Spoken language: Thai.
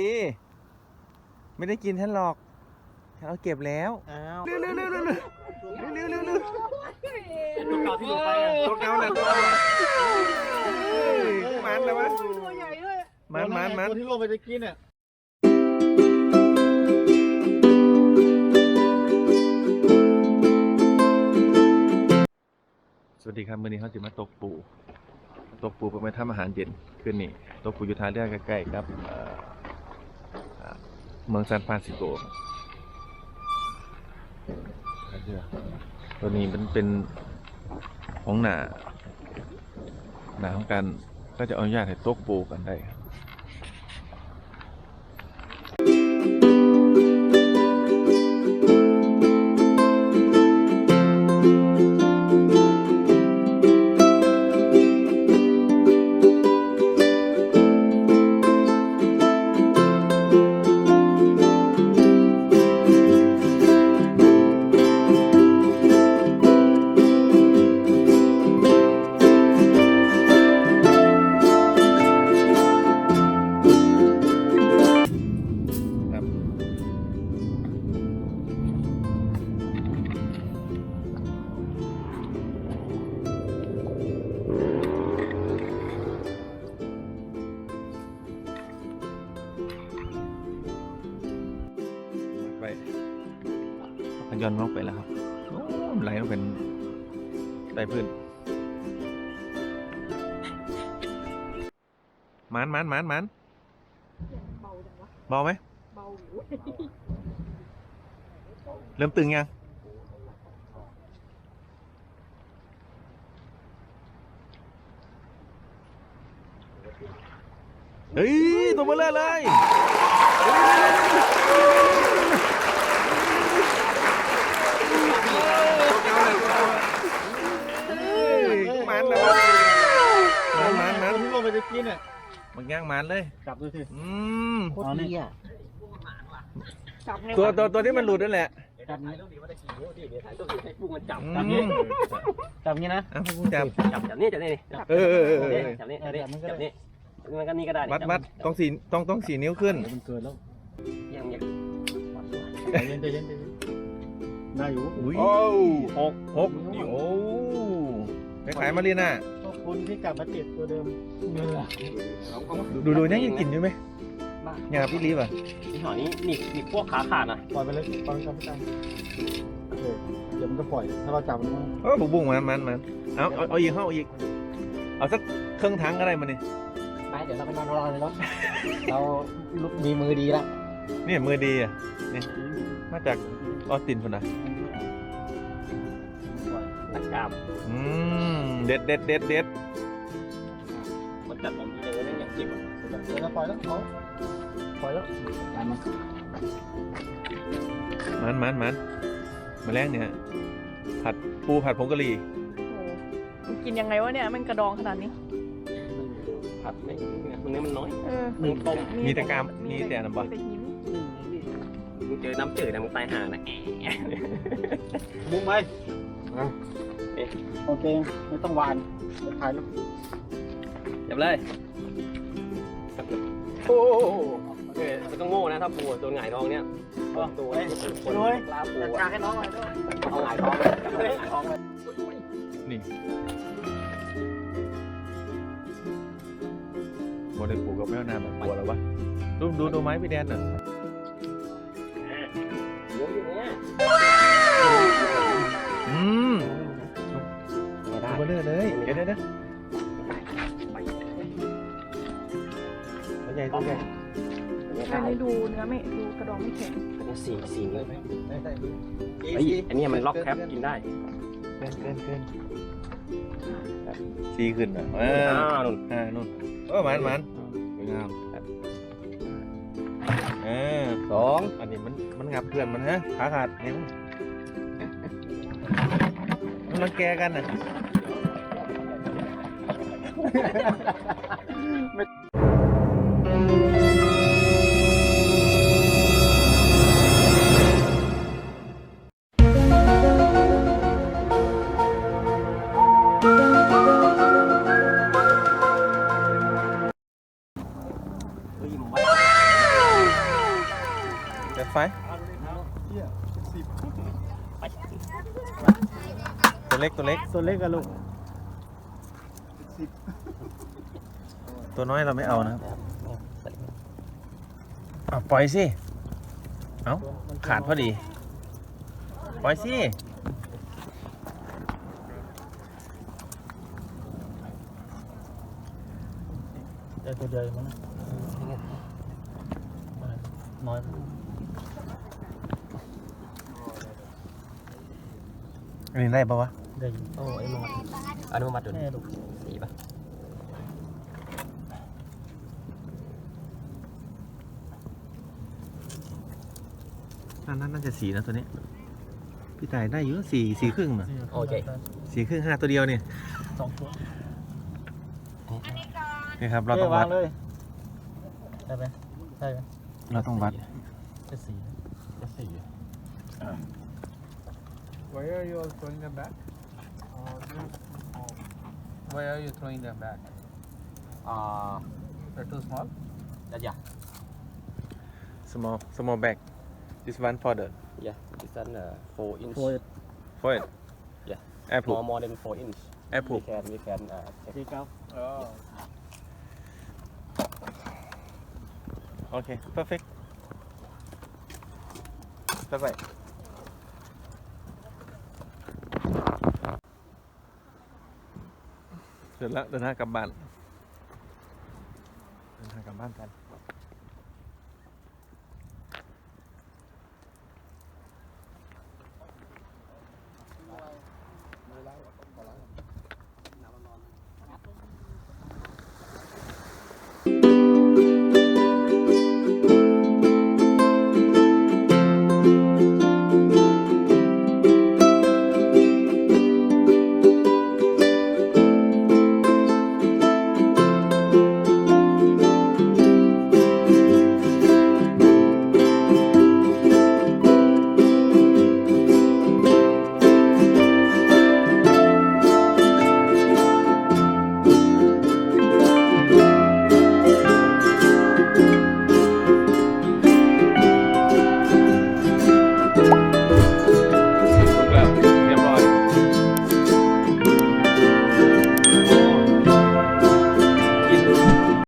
ดี ไม่ได้กินฉันหรอกฉันเอาเก็บแล้วอ้าวเร็วเร็วเร็วเร็วเร็วเร็วเร็วเร็วตัวเก่าที่หลุดไปอะตัวเก่าน่ะตัวเก่าเฮ้ยมันแล้ววะตัวใหญ่ด้วยมันมันมันตัวที่ลงไปตะกี้เนี่ยสวัสดีครับมื้อนี้เขาจะมาตกปู ตกปูไปมาทำอาหารเย็นคืนนี้ตกปูอยู่ท่าเรือใกล้ๆครับเอ่อเอ่อ เมืองซานฟรานซิสโกตัวนี้มันเป็นของหนาหนาของการก็จะอนุญาตให้ตกปูกันได้ ขย้อนลงไปแล้วครับโอ้ไหลลงเป็นใต้พื้นมันมันมันมันเบาจังวะเบาไหมเบาอยู่เริ่มตึงยังเฮ้ยตัวเบลอเลยมันเลยมันมันมัน ตัวที่ลงไปตะกี้เนี่ยมันย่างมันเลย จับดูสิ อืม โคตรดีอะจับไงตัวตัวตัวนี้มันหลุดนั่นแหละจับนี้จับอืจับมนี้จับนี้นะ อะพวกคุณจับ จับจับนี่จับนี่เออเออเออเออจับนี่จับนี่จับนี่มันก็นี่ก็ได้วัดวัดต้องสี่ต้องต้องสี่นิ้วขึ้น มันเกินแล้วยังยังใจเย็นใจเย็นใจเย็นได้อยู่อุ้ยหกหกโอ้ไปขายมารีน่ะขอบ คุณที่กลับมาติดตัวเดิมเงินละดูดูยังยังกินอยู่ไหมยังกับพี่ลีฟอะที่หอนี้นี่นี่พวกขาขาดนะปล่อยไปเลยปล่อยไปจับไปจับโอเคเดี๋ยวมันจะปล่อย ถ้าเราจับมันเออบุ้งบุ้งมันมันมันเอาเอาเอาอีกเอาอีกเอาสักเครื่องถังก็ได้มานี่ไปเดี๋ยวเราไปนอนรอเลยเนาะเรามีมือดีละนี่มือดีอะนี่มาจากออสตินพุ่นนะปล่อย ตักกามอืมเด็ดเด็ดเด็ดเด็ดมันจัดผมดีเลยนะอย่างจิ๋วเดี๋ยวเราปล่อยแล้วเขาปล่อยแล้วดันมามันมันมันมาแรงเนี่ย ผัดปูผัดผงกะหรี่โอ้โหมันกินยังไงวะเนี่ยมันกระดองขนาดนี้ ผัดไม่มันเนื้อมันน้อยเออมึงต้มมีแต่กามมีแต่น้ำบะมีแต่หินมึงเจอน้ำจืดนะมึงตายห่านะมุ้งไหม โอเค ไม่ต้องหวานไปถ่ายรูปจับเลย โอ้เออมันต้องโง่นะถ้าปูตัวหงายท้องเนี้ยตัวคนลาปูจัดการให้น้องหน่อยด้วยเอาหงายท้องเลยจับเลยหงายท้องเลยนี่โมเดลปูกับแมวน้ำแบบปัวแล้ววะดูดูดูไม้พี่แดนน่ะหั ไม่ได้ดูเบลอเลยเดี๋ยวเดี๋ยวเดี๋ยวตัวใหญ่ตัวใหญ่ไม่อันได้นี้ดูเนื้อไม่ดูกระดองไม่แข็งอันนี้สี่สี่เลยได้ได้ดูไอ้ยอันนี้มันล็อกแคปกินได้เกินเกินเกินซีขึ้นอะเอออ้าวนุ่นอ่านู่นเออมันมันสวยงามครับเออสองอันนี้มันมันงับเพื่อนมันฮะขาขาดเนี่ยมันมันรังแกกันน่ะ ไฟตัวเล็กตัวเล็ก ตัวเล็กกันลูก สิบตัวน้อยเราไม่เอานะครับอะปล่อยสิ เอ้าขาดพอดี ปล่อยสิแต่ตัวใหญ่มันน้อยอันนี้ได้ปะวะ ได้อยู่โอ้ไอ้มัดอนุมัติอยู่แม่ลูก สีป่ะนั่นนั่นน่าจะสีนะตัวนี้พี่ตายได้เยอะสี่สี่ครึ่งนะโอเคสี่ครึ่งห้าตัวเดียวเนี่ยสองตัวนี่ครับเราต้องวัดเลยได้ไหมใช่ไหมเราต้องวัดจะสี่จะสี Why are you all throwing them back? Why are you throwing them back? Uh, They're too small? Uh, yeah, yeah, Small, small bag. This one for the yeah. This one uh, four inch. Four. Four. Yeah. Apple. More, more than four inch. Apple. We can we can uh, take out. Oh. Okay. Perfect. Bye bye. เสร็จแล้วเดินทางกลับบ้าน เดินทางกลับบ้านกัน